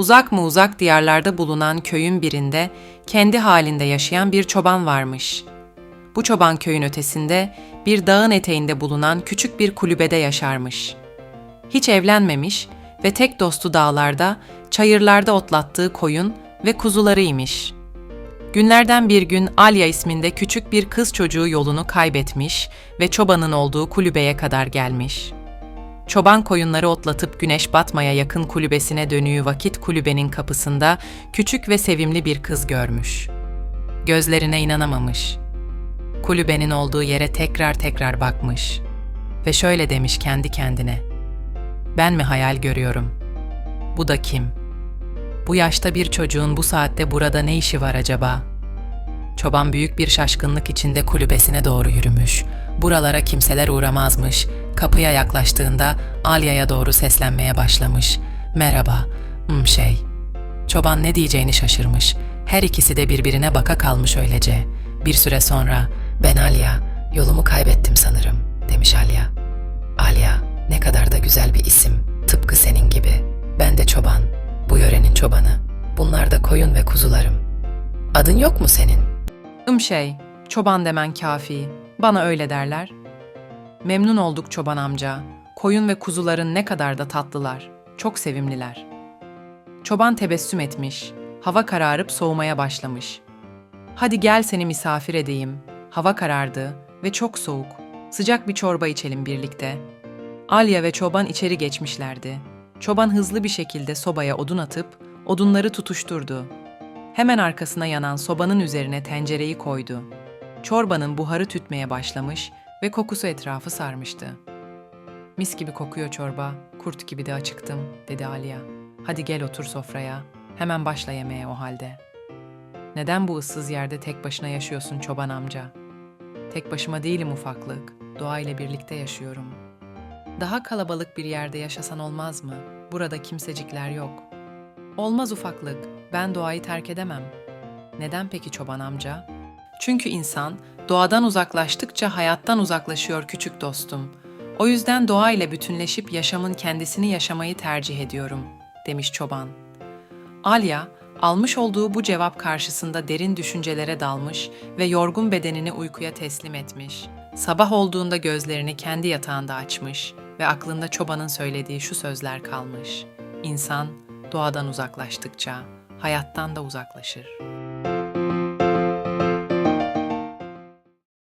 Uzak mı uzak diyarlarda bulunan köyün birinde kendi halinde yaşayan bir çoban varmış. Bu çoban köyün ötesinde bir dağın eteğinde bulunan küçük bir kulübede yaşarmış. Hiç evlenmemiş ve tek dostu dağlarda, çayırlarda otlattığı koyun ve kuzularıymış. Günlerden bir gün Alya isminde küçük bir kız çocuğu yolunu kaybetmiş ve çobanın olduğu kulübeye kadar gelmiş. Çoban koyunları otlatıp güneş batmaya yakın kulübesine dönüğü vakit kulübenin kapısında küçük ve sevimli bir kız görmüş. Gözlerine inanamamış. Kulübenin olduğu yere tekrar tekrar bakmış ve şöyle demiş kendi kendine. Ben mi hayal görüyorum? Bu da kim? Bu yaşta bir çocuğun bu saatte burada ne işi var acaba? Çoban büyük bir şaşkınlık içinde kulübesine doğru yürümüş. Buralara kimseler uğramazmış. Kapıya yaklaştığında Alya'ya doğru seslenmeye başlamış. Merhaba, hmm şey. Çoban ne diyeceğini şaşırmış. Her ikisi de birbirine baka kalmış öylece. Bir süre sonra, ben Alya, yolumu kaybettim sanırım, demiş Alya. Alya, ne kadar da güzel bir isim, tıpkı senin gibi. Ben de çoban, bu yörenin çobanı. Bunlar da koyun ve kuzularım. Adın yok mu senin? Im şey, çoban demen kafi. Bana öyle derler. Memnun olduk çoban amca. Koyun ve kuzuların ne kadar da tatlılar. Çok sevimliler. Çoban tebessüm etmiş. Hava kararıp soğumaya başlamış. Hadi gel seni misafir edeyim. Hava karardı ve çok soğuk. Sıcak bir çorba içelim birlikte. Alya ve çoban içeri geçmişlerdi. Çoban hızlı bir şekilde sobaya odun atıp odunları tutuşturdu. Hemen arkasına yanan sobanın üzerine tencereyi koydu. Çorbanın buharı tütmeye başlamış ve kokusu etrafı sarmıştı. Mis gibi kokuyor çorba, kurt gibi de acıktım, dedi Aliya. Hadi gel otur sofraya, hemen başla yemeğe o halde. Neden bu ıssız yerde tek başına yaşıyorsun çoban amca? Tek başıma değilim ufaklık, doğa ile birlikte yaşıyorum. Daha kalabalık bir yerde yaşasan olmaz mı? Burada kimsecikler yok. Olmaz ufaklık, ben doğayı terk edemem. Neden peki çoban amca? Çünkü insan doğadan uzaklaştıkça hayattan uzaklaşıyor küçük dostum. O yüzden doğa ile bütünleşip yaşamın kendisini yaşamayı tercih ediyorum, demiş çoban. Alya, almış olduğu bu cevap karşısında derin düşüncelere dalmış ve yorgun bedenini uykuya teslim etmiş. Sabah olduğunda gözlerini kendi yatağında açmış ve aklında çobanın söylediği şu sözler kalmış. İnsan doğadan uzaklaştıkça hayattan da uzaklaşır.